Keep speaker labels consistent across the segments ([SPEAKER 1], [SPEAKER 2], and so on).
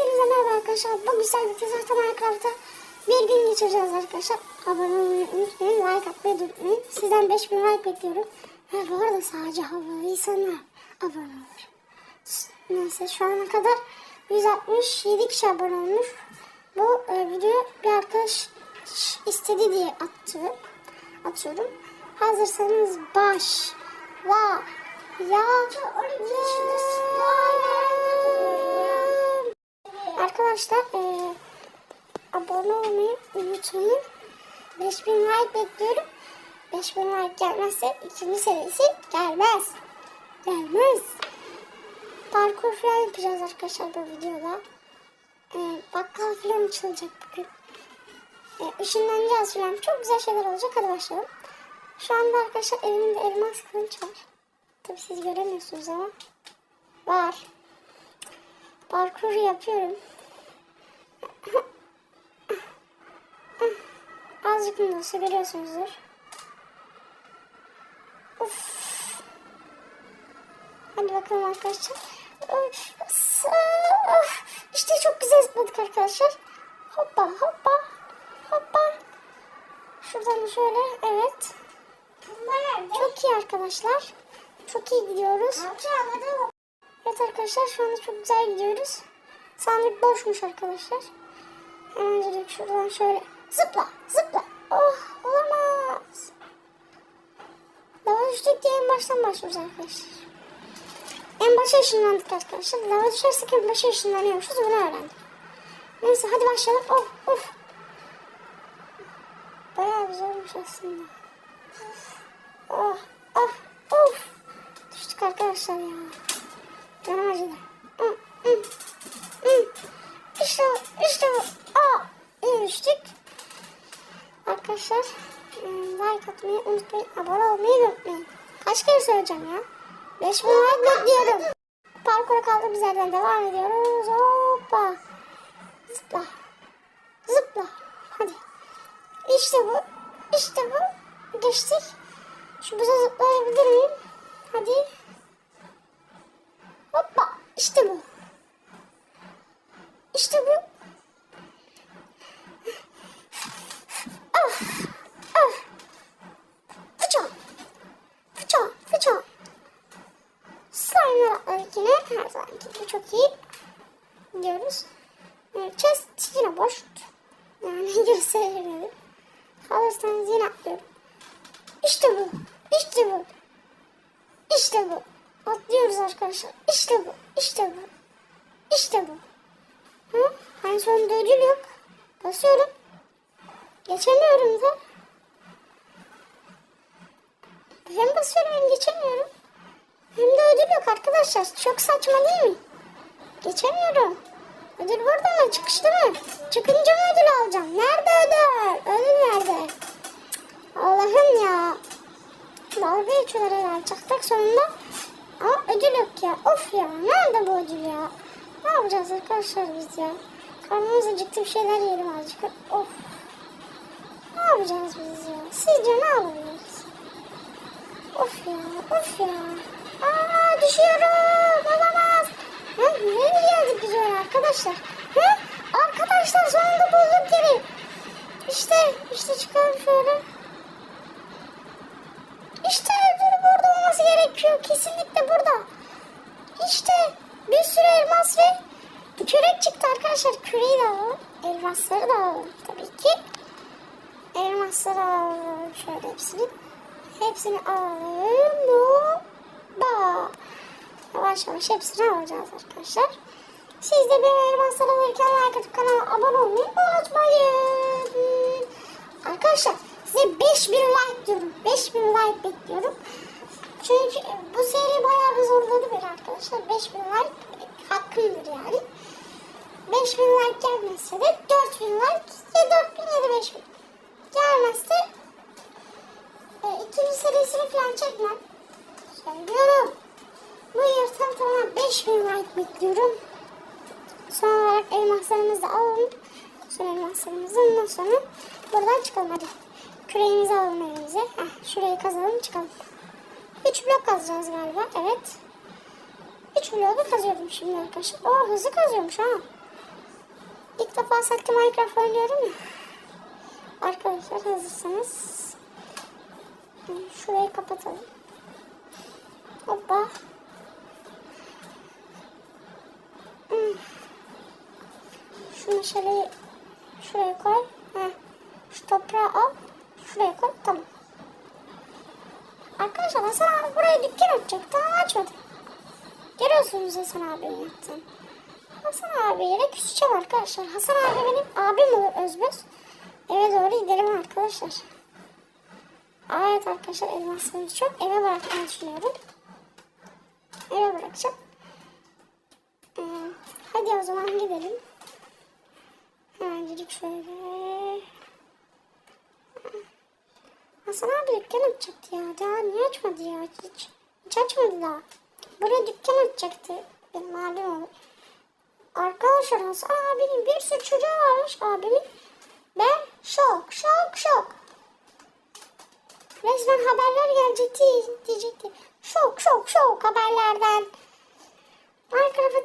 [SPEAKER 1] Hepinize merhaba arkadaşlar. Bugün sizlerle zaten Minecraft'ta bir gün geçireceğiz arkadaşlar. Abone olmayı unutmayın. Like atmayı unutmayın. Sizden 5000 like bekliyorum. Ve bu arada sadece havalıysanlar abone olur. Neyse şu ana kadar 167 kişi abone olmuş. Bu e, videoyu bir arkadaş istedi diye attı. Atıyorum. Hazırsanız baş. Va. Ya. Arkadaşlar e, abone olmayı unutmayın. 5000 like bekliyorum. 5000 like gelmezse ikinci serisi gelmez. Gelmez. Parkur falan yapacağız arkadaşlar bu videoda. E, bakkal falan açılacak bugün. E, ışınlanacağız falan. Çok güzel şeyler olacak. Hadi başlayalım. Şu anda arkadaşlar elimde elmas kılıç var. Tabii siz göremiyorsunuz ama. Var. Parkur yapıyorum. Azıcık mı olsa görüyorsunuzdur. Uf. Hadi bakalım arkadaşlar. Of, İşte çok güzel zıpladık arkadaşlar. Hoppa hoppa hoppa. Şuradan şöyle evet. Çok iyi arkadaşlar. Çok iyi gidiyoruz. Evet arkadaşlar şu anda çok güzel gidiyoruz. Sandık boşmuş arkadaşlar. Hemencilik şuradan şöyle zıpla zıpla. Oh olamaz. Lava düştük diye en baştan başlıyoruz arkadaşlar. En başa ışınlandık arkadaşlar. Lava düşersek en başa ışınlanıyormuşuz bunu öğrendik. Neyse hadi başlayalım. Of of. Bayağı güzelmiş aslında. Oh oh of. Düştük arkadaşlar ya. Canım acıdı. İşte bu, işte bu. Aa, düştük. Arkadaşlar, e, like atmayı unutmayın. Abone olmayı unutmayın. Kaç kere söyleyeceğim ya? 5000 like bekliyorum. Parkura kaldığımız yerden devam ediyoruz. Hoppa. Zıpla. Zıpla. Hadi. İşte bu. İşte bu. Geçtik. Şu buza zıplayabilir miyim? Hadi. Hoppa. İşte bu. İşte bu. Of. Of. Fıço. Fıço. Fıço. Slime'lar atladık yine. Her zamanki gibi çok iyi. Diyoruz. Evet, chest yine boş. Yani gösteremedim. Alırsanız yine atlıyorum. İşte bu. İşte bu. İşte bu. Atlıyoruz arkadaşlar. İşte bu. İşte bu. İşte bu. Hı? Hani sonunda ödül yok. Basıyorum. Geçemiyorum da. Hem basıyorum hem geçemiyorum. Hem de ödül yok arkadaşlar. Çok saçma değil mi? Geçemiyorum. Ödül burada mı? Çıkışta mı? Çıkınca mı ödül alacağım? Nerede ödül? Ödül nerede? Allah'ım ya. Dalga geçiyorlar herhalde. Çaktak sonunda. Ama ödül yok ya. Of ya. Nerede bu ödül ya? Ne yapacağız arkadaşlar biz ya? Karnımız acıktı bir şeyler yiyelim azıcık. Of. Ne yapacağız biz ya? Sizce ne yapabiliriz? Of ya. Of ya. Aa düşüyorum. Olamaz. Ha, nereye geldik biz öyle arkadaşlar? Ha? Arkadaşlar sonunda bulduk yeri. İşte, işte çıkalım şöyle. İşte ödül burada olması gerekiyor. Kesinlikle burada. İşte bir sürü elmas ve kürek çıktı arkadaşlar. Küreği de alalım. Elmasları da alalım tabii ki. Elmasları alalım. Şöyle hepsini. Hepsini alalım. Hoppa. Yavaş yavaş hepsini alacağız arkadaşlar. Siz de bir elmaslar alırken like atıp kanala abone olmayı unutmayın. Arkadaşlar size 5000 like diyorum. 5000 like bekliyorum. Çünkü bu seri bayağı bir zorladı beni arkadaşlar. 5000 like hakkımdır yani. 5000 like gelmezse de 4000 like ya 4000 ya da 5000. Gelmezse e, ikinci serisini falan çekmem. Söylüyorum. Bu yırtım tamam 5000 like bekliyorum. Son olarak elmaslarımızı alalım. Son elmaslarımızı ondan sonra buradan çıkalım hadi. Küreğimizi alalım elimize. Heh, şurayı kazalım çıkalım. 3 blok kazacağız galiba. Evet. 3 bloğu da kazıyorum şimdi arkadaşlar. Oo hızlı kazıyormuş ha. ilk defa saklı Minecraft oynuyorum ya. Arkadaşlar hazırsanız şurayı kapatalım. Hoppa. Hmm. Şu meşaleyi şuraya koy. Heh. Şu toprağı al. Şuraya koy. Tamam. Arkadaşlar Hasan abi buraya dükkan açacaktı ama açmadı. Görüyorsunuz Hasan abinin yaptığını. Hasan abiyle küseceğim arkadaşlar. Hasan abi benim abim olur Özböz. Eve doğru gidelim arkadaşlar. Evet arkadaşlar elmaslarımız çok. Eve bırakmayı düşünüyorum. Eve bırakacağım. Ee, hadi o zaman gidelim. Hemencik şöyle. Hasan abi dükkan açacaktı ya. Daha niye açmadı ya? Hiç, hiç açmadı daha. Buraya dükkan açacaktı. Benim abim olur. Arkadaşlar Hasan abinin bir sürü çocuğu varmış abimin. Ben şok şok şok. Resmen haberler gelecekti diyecekti. Şok şok şok haberlerden.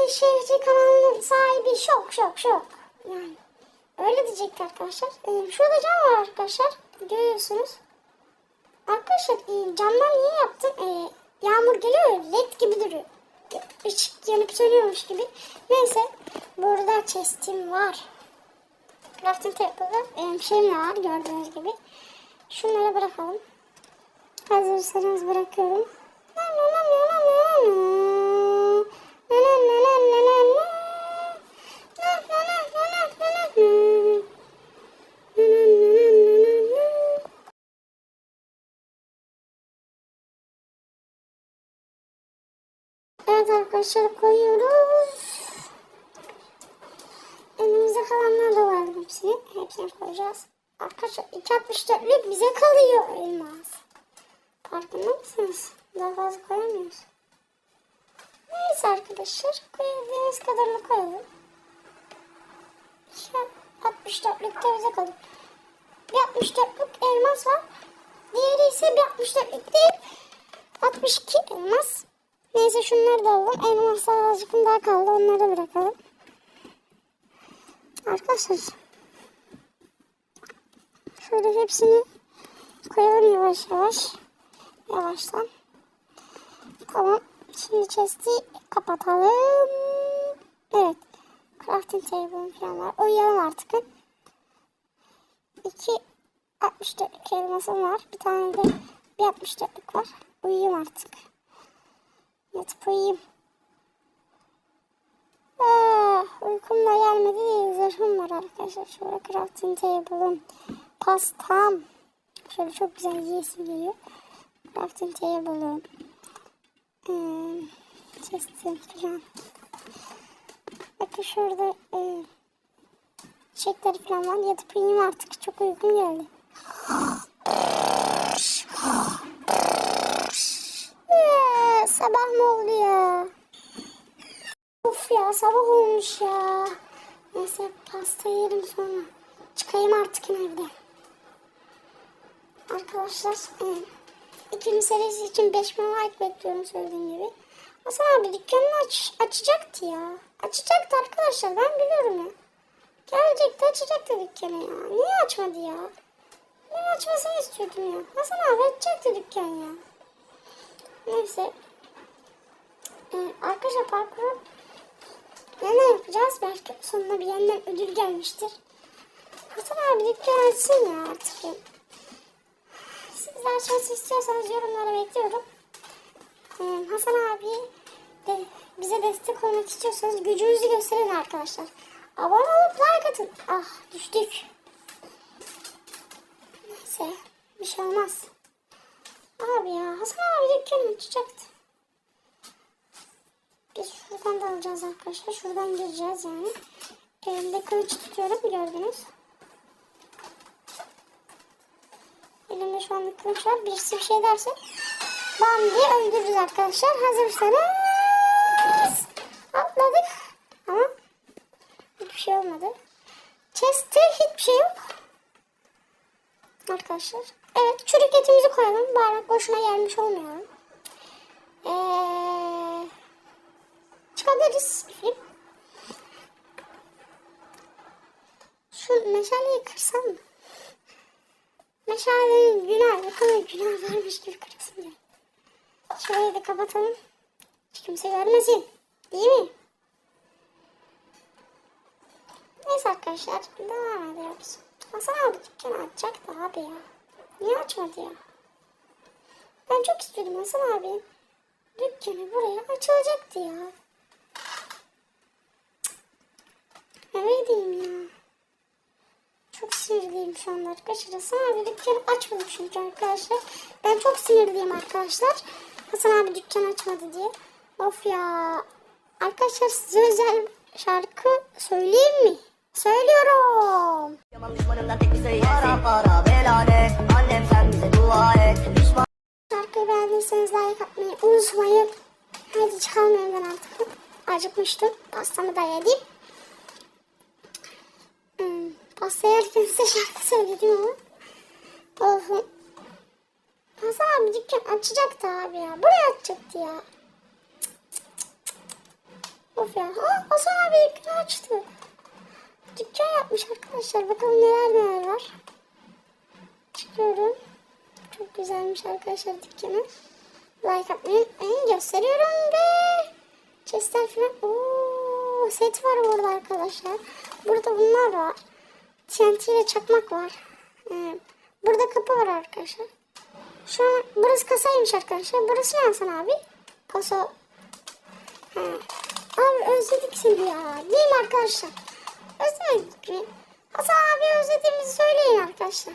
[SPEAKER 1] Ateş Şehri kanalının sahibi şok şok şok. Yani öyle diyecekti arkadaşlar. Ee, şurada cam var arkadaşlar. Görüyorsunuz. Arkadaşlar e, camdan niye yaptım? E, yağmur geliyor led gibi duruyor. Işık yanıp sönüyormuş gibi. Neyse burada chest'im var. Crafting table'da benim şeyim var gördüğünüz gibi. Şunları bırakalım. Hazırsanız bırakıyorum. Evet arkadaşlar koyuyoruz. Önümüzde kalanlar da var hepsini. Hepsini koyacağız. Arkadaşlar 2.64'lük bize kalıyor elmas. Farkında mısınız? Daha fazla koyamıyoruz. Neyse arkadaşlar koyabildiğimiz kadarını koyalım. Şu 64'lük de bize kalır. Bir 64'lük elmas var. Diğeri ise bir 64'lük değil. 62 elmas. Neyse şunları da alalım. Elmaslar azıcık daha kaldı. Onları bırakalım. Arkadaşlar. Şöyle hepsini koyalım yavaş yavaş. Yavaştan. Tamam. Şimdi chest'i kapatalım. Evet. Crafting table falan var. Uyuyalım artık. 2 64'lük elmasım var. Bir tane de bir 64'lük var. Uyuyayım artık. Yatıp uyuyayım. Ah, uykum da gelmedi değil. Zırhım var arkadaşlar. Şöyle crafting table'ım. Pastam. Şöyle çok güzel yiyesim geliyor. Crafting table'ım. Hmm, chest'im falan. Bakın şurada e, çiçekleri falan var. Yatıp uyuyayım artık. Çok uykum geldi. Sabah mı oldu ya? Of ya sabah olmuş ya. Neyse pasta yerim sonra. Çıkayım artık evden. Arkadaşlar e, ikinci serisi için 5000 like bekliyorum söylediğim gibi. Hasan abi dükkanını aç, açacaktı ya. Açacaktı arkadaşlar ben biliyorum ya. Gelecekti açacaktı dükkanı ya. Niye açmadı ya? Ben açmasını istiyordum ya. Hasan abi açacaktı dükkan ya. Neyse. Ee, arkadaşlar parkuru yana yapacağız. Belki sonuna bir yandan ödül gelmiştir. Hasan abi dükkan açsın ya artık. ya. Siz de açması istiyorsanız yorumlara bekliyorum. Ee, Hasan abi de bize destek olmak istiyorsanız gücünüzü gösterin arkadaşlar. Abone olup like atın. Ah düştük. Neyse bir şey olmaz. Abi ya Hasan abi dükkanı açacaktı. Biz şuradan da alacağız arkadaşlar. Şuradan gireceğiz yani. Elimde kılıç tutuyorum gördünüz. Elimde şu an var. Birisi bir şey derse bam diye öldürürüz arkadaşlar. Hazırsanız atladık. Ama hiçbir şey olmadı. Chest'te hiçbir şey yok. Arkadaşlar. Evet çürük etimizi koyalım. Bari boşuna gelmiş olmayalım. Eee çıkabiliriz bir film. meşaleyi kırsam mı? Meşalenin günah, bakalım günah vermiş gibi kırasım geldi. Şurayı da kapatalım. Hiç kimse görmesin. Değil mi? Neyse arkadaşlar devam ediyoruz. Hasan abi dükkanı açacak da abi ya. Niye açmadı ya? Ben çok istiyordum Hasan abi. Dükkanı buraya açılacaktı ya. Eve gideyim ya. Çok sinirliyim şu anda arkadaşlar. Hasan abi dükkanı açmadı çünkü arkadaşlar. Ben çok sinirliyim arkadaşlar. Hasan abi dükkan açmadı diye. Of ya. Arkadaşlar size özel şarkı söyleyeyim mi? Söylüyorum.
[SPEAKER 2] Yaman
[SPEAKER 1] Şarkıyı beğendiyseniz like atmayı unutmayın. Hadi çıkalım evden artık. Acıkmıştım. Pastamı da yedim. Hmm, pasta yerken size şarkı söyledim ama. Olsun. Hasan abi dükkan açacaktı abi ya. Buraya açacaktı ya. Of ya. Ha, Hasan abi dükkanı açtı. Dükkan yapmış arkadaşlar. Bakalım neler neler var. Çıkıyorum. Çok güzelmiş arkadaşlar dükkanı. Like atmayı unutmayın. Gösteriyorum ve chestler falan. Oo, set var burada arkadaşlar. Burada bunlar var. TNT ile çakmak var. Ee, burada kapı var arkadaşlar. Şu an burası kasaymış arkadaşlar. Burası ne Hasan abi? Kasa. He. Abi özledik seni ya. Değil mi arkadaşlar? Özlemedik mi? Hasan abi özlediğimizi söyleyin arkadaşlar.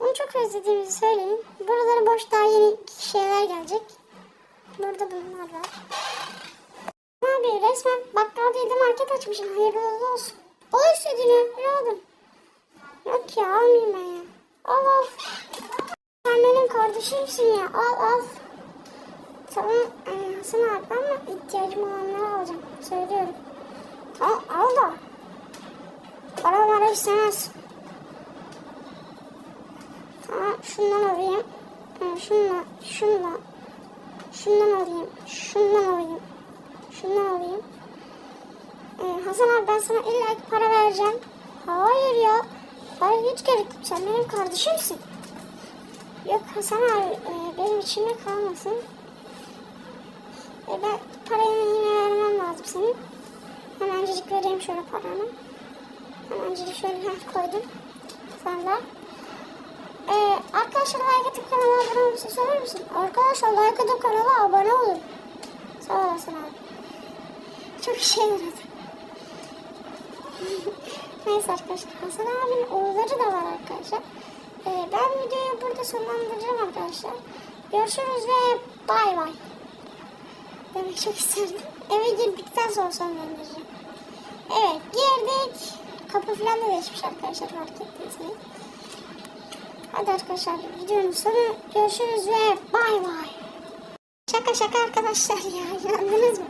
[SPEAKER 1] Onu çok özlediğimizi söyleyin. Buralara boş daha yeni şeyler gelecek. Burada bunlar var. Abi resmen bakkal değil de market açmışsın. Hayırlı olsun. Al istediğini. Evladım. Yok ya almayayım ben ya. Al al. Sen benim kardeşimsin ya. Al al. Tamam ee, Hasan abi ama ihtiyacım olanları alacağım. Söylüyorum. Tamam al da. Para mara istemez. Tamam şundan alayım. Ee, şunla, şunla. Şundan alayım. Şundan alayım. Şundan alayım. Ee, Hasan abi ben sana illa para vereceğim. Hayır ya. Hayır hiç gerek yok. Sen benim kardeşimsin. Yok Hasan abi e, benim içimde kalmasın. E, ben parayı yine vermem lazım senin. Hemencik vereyim şöyle paranı. Hemencik şöyle heh, koydum. Sonra ee, arkadaşlar like atıp kanala abone olmayı söyler misin? Arkadaşlar like atıp kanala abone olun. Sağ olasın abi. Çok işe yaradı. Neyse arkadaşlar Hasan abinin oğulları da var arkadaşlar. Ee, ben videoyu burada sonlandıracağım arkadaşlar. Görüşürüz ve bay bay. Demek çok isterdim. Eve girdikten sonra sonlandıracağım. Evet girdik. Kapı falan da değişmiş arkadaşlar fark ettiyseniz. Hadi arkadaşlar videonun sonu görüşürüz ve bay bay. Şaka şaka arkadaşlar ya inandınız mı?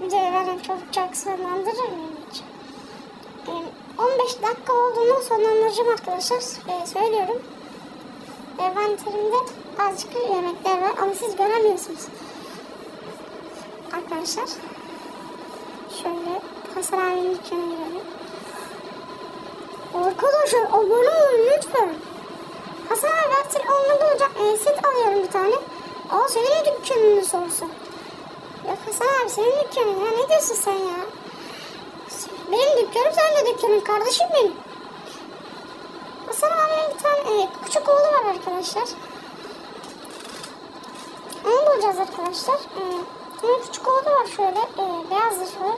[SPEAKER 1] Videoyu ben çok çok sonlandırır mıyım hiç? Ee, 15 dakika olduğunu sonlandıracağım arkadaşlar. Ee, söylüyorum. Envanterimde azıcık yemekler var ama siz göremiyorsunuz. Arkadaşlar. Şöyle Hasan abinin dükkanına girelim. Arkadaşlar abone olun lütfen. Hasan abi artık onunla olacak. E, alıyorum bir tane. Aa senin dükkanını sorsa. Ya Hasan abi senin dükkanın ya ne diyorsun sen ya? Benim dükkanım sen de dükkanın kardeşim benim. Hasan abinin bir tane e, küçük oğlu var arkadaşlar. Onu bulacağız arkadaşlar. E, onun küçük oğlu var şöyle. E, beyaz zırhlı.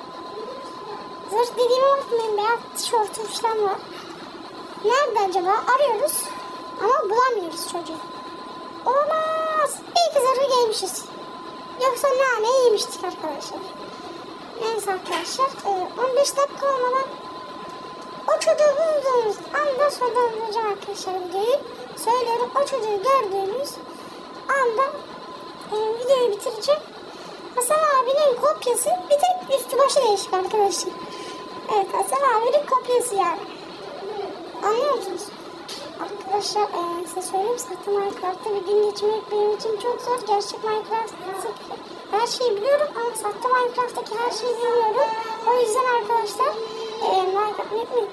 [SPEAKER 1] Zırh dediğimi unutmayın. Beyaz tişörtü falan var. Nerede acaba? Arıyoruz. Ama bulamıyoruz çocuğu. Olmaz. İyi ki zırhı giymişiz. Yoksa nane yemiştik arkadaşlar. Neyse arkadaşlar. e, 15 dakika olmadan o çocuğu bulduğumuz anda sonlandıracağım arkadaşlar videoyu. Söylüyorum o çocuğu gördüğümüz anda e, videoyu bitireceğim. Hasan abinin kopyası bir tek üstü başı değişik arkadaşlar. Evet Hasan abinin kopyası yani. Anlıyor musunuz? Arkadaşlar e, size söyleyeyim sahte Minecraft'ta bir gün geçirmek benim için çok zor. Gerçek Minecraft her şeyi biliyorum ama sahte Minecraft'taki her şeyi bilmiyorum. O yüzden arkadaşlar e, like atmayı unutmayın.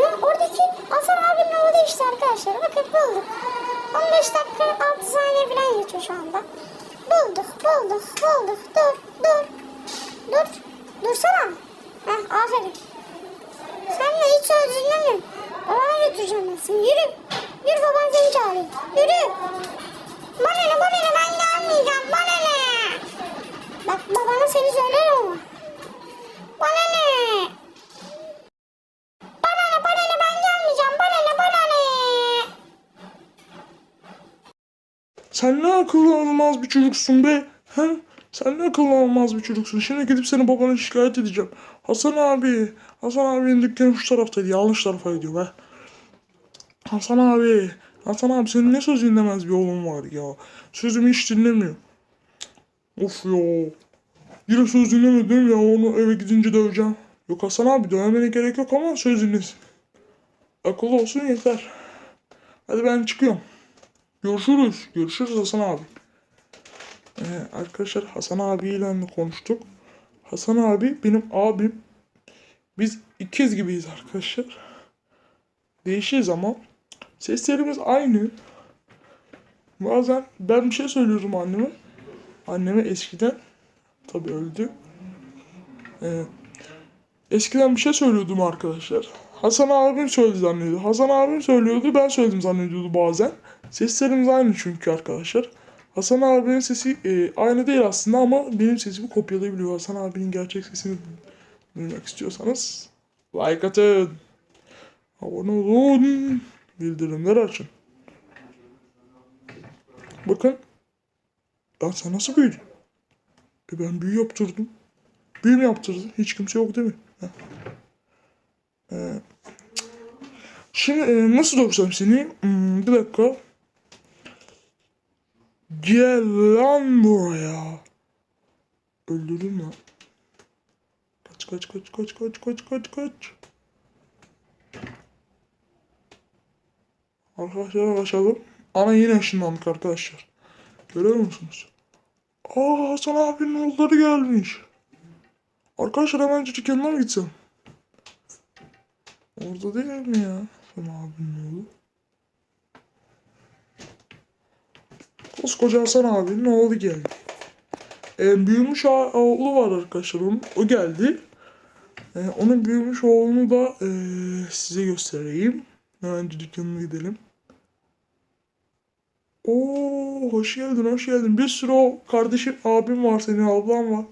[SPEAKER 1] Ya orada Tabii ki Hasan abinin oldu işte arkadaşlar. Bakın bulduk. 15 dakika 6 saniye falan geçiyor şu anda. Bulduk, bulduk, bulduk. Dur, dur. Dur. Dursana. Heh, aferin. Sen de hiç söz dinlemiyorsun. Babana götüreceğim ben seni. Yürü. Yürü baban seni çağırıyor. Yürü. Bana ne bana ne ben gelmeyeceğim. Bana ne. Bak babana seni söylerim ama. Bana ne. Bana ne bana ne ben gelmeyeceğim. Bana ne bana ne.
[SPEAKER 3] Sen ne akıllı olmaz bir çocuksun be. He? Sen ne akıllı olmaz bir çocuksun. Şimdi gidip seni babana şikayet edeceğim. Hasan abi. Hasan abinin dükkanı şu taraftaydı. Yanlış tarafa gidiyor be. Hasan abi. Hasan abi senin ne söz dinlemez bir oğlun var ya. Sözümü hiç dinlemiyor. Of ya. Yine söz dinlemedim ya onu eve gidince döveceğim. Yok Hasan abi dövmene gerek yok ama söz dinlesin. Akıllı olsun yeter. Hadi ben çıkıyorum. Görüşürüz. Görüşürüz Hasan abi. Ee, arkadaşlar Hasan abiyle konuştuk. Hasan abi benim abim. Biz ikiz gibiyiz arkadaşlar. Değişiz ama seslerimiz aynı. Bazen ben bir şey söylüyorum anneme. Anneme eskiden tabi öldü. Ee, eskiden bir şey söylüyordum arkadaşlar. Hasan abim söyledi zannediyordu. Hasan abim söylüyordu ben söyledim zannediyordu bazen. Seslerimiz aynı çünkü arkadaşlar. Hasan abinin sesi e, aynı değil aslında ama benim sesimi kopyalayabiliyor. Hasan abinin gerçek sesini duymak istiyorsanız like atın. Abone olun. Bildirimleri açın. Bakın. Lan sen nasıl büyüdün? E ben büyü yaptırdım. Büyü mü yaptırdın? Hiç kimse yok değil mi? Ee, Şimdi e, nasıl dövsem seni? Hmm, bir dakika. Gel lan buraya. Öldürdüm lan. Kaç kaç kaç kaç kaç kaç kaç kaç. Arkadaşlar başladım. Ana yine ışınlandık arkadaşlar. Görüyor musunuz? Aa Hasan abinin oğulları gelmiş. Arkadaşlar hemen dükkanına gitsem. Orada değil mi ya? Hasan abinin oğlu. Koskoca Hasan abinin oğlu geldi. Ee, büyümüş oğlu var arkadaşlar onun. O geldi. Ee, onun büyümüş oğlunu da ee, size göstereyim. Hemen dükkanına gidelim. Oo hoş geldin hoş geldin. Bir sürü o kardeşim abim var senin ablan var.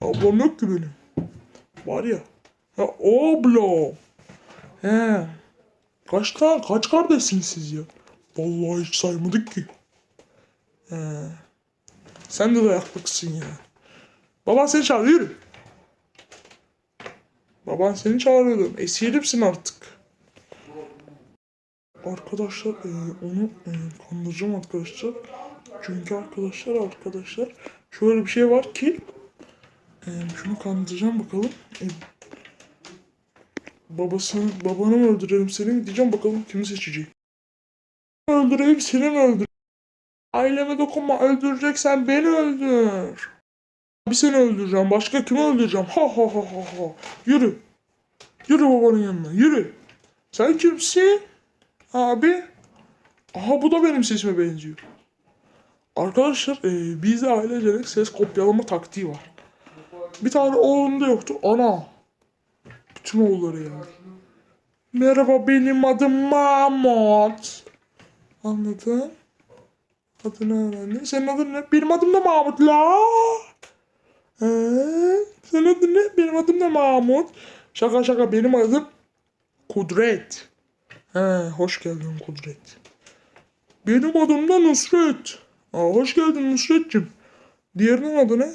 [SPEAKER 3] Ablam yok ki benim. Var ya. Ha abla. He. Kaç kaç kardeşsiniz siz ya? Vallahi hiç saymadık ki. He. Sen de dayaklısın ya. Baban seni çağırıyor. Baban seni çağırıyordu. Esirimsin artık. Arkadaşlar e, onu e, kandıracağım arkadaşlar. Çünkü arkadaşlar arkadaşlar şöyle bir şey var ki e, şunu kandıracağım bakalım. E, babasını babanı mı öldürelim seni mi diyeceğim bakalım kimi seçecek. Öldüreyim seni mi öldür? Aileme dokunma öldüreceksen beni öldür. Bir seni öldüreceğim başka kimi öldüreceğim ha ha ha ha ha. Yürü. Yürü babanın yanına yürü. Sen kimsin? Abi. Aha bu da benim sesime benziyor. Arkadaşlar e, bizde ailecek ses kopyalama taktiği var. Bir tane oğlumda yoktu. Ana. Bütün oğulları yani. Merhaba benim adım Mahmut. Anladın? Adını öğrendin. Senin adın ne? Benim adım da Mahmut la. Ee, senin adın ne? Benim adım da Mahmut. Şaka şaka benim adım Kudret. He, hoş geldin Kudret. Benim adım da Nusret. Aa, hoş geldin Nusret'cim. Diğerinin adı ne?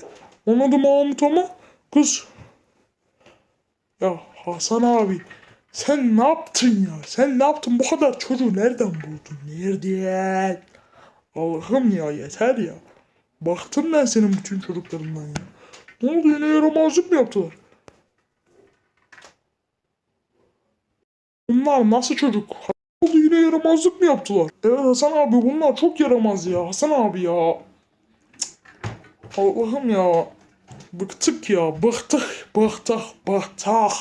[SPEAKER 3] Onun adı Mahmut ama kız. Ya Hasan abi sen ne yaptın ya? Sen ne yaptın? Bu kadar çocuğu nereden buldun? Nereden? Allah'ım ya yeter ya. Baktım ben senin bütün çocuklarından ya. Ne oldu yine yaramazlık mı yaptılar? Bunlar nasıl çocuk? Ne oldu yine yaramazlık mı yaptılar? Evet Hasan abi bunlar çok yaramaz ya. Hasan abi ya. Allah'ım ya. Bıktık ya. Bıktık. Bıktık. Bıktık.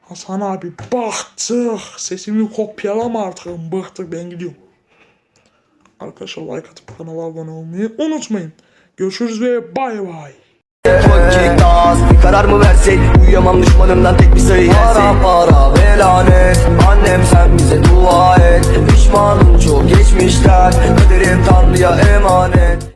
[SPEAKER 3] Hasan abi baktık. Sesimi kopyalama artık. Bıktık ben gidiyorum. Arkadaşlar like atıp kanala abone olmayı unutmayın. Görüşürüz ve bay bay.
[SPEAKER 4] Karar mı versek uyuyamam düşmanımdan tek bir sayı Para para ve Annem sen bize dua et. Pişmanım çok geçmişler. Kaderim Tanrı'ya emanet.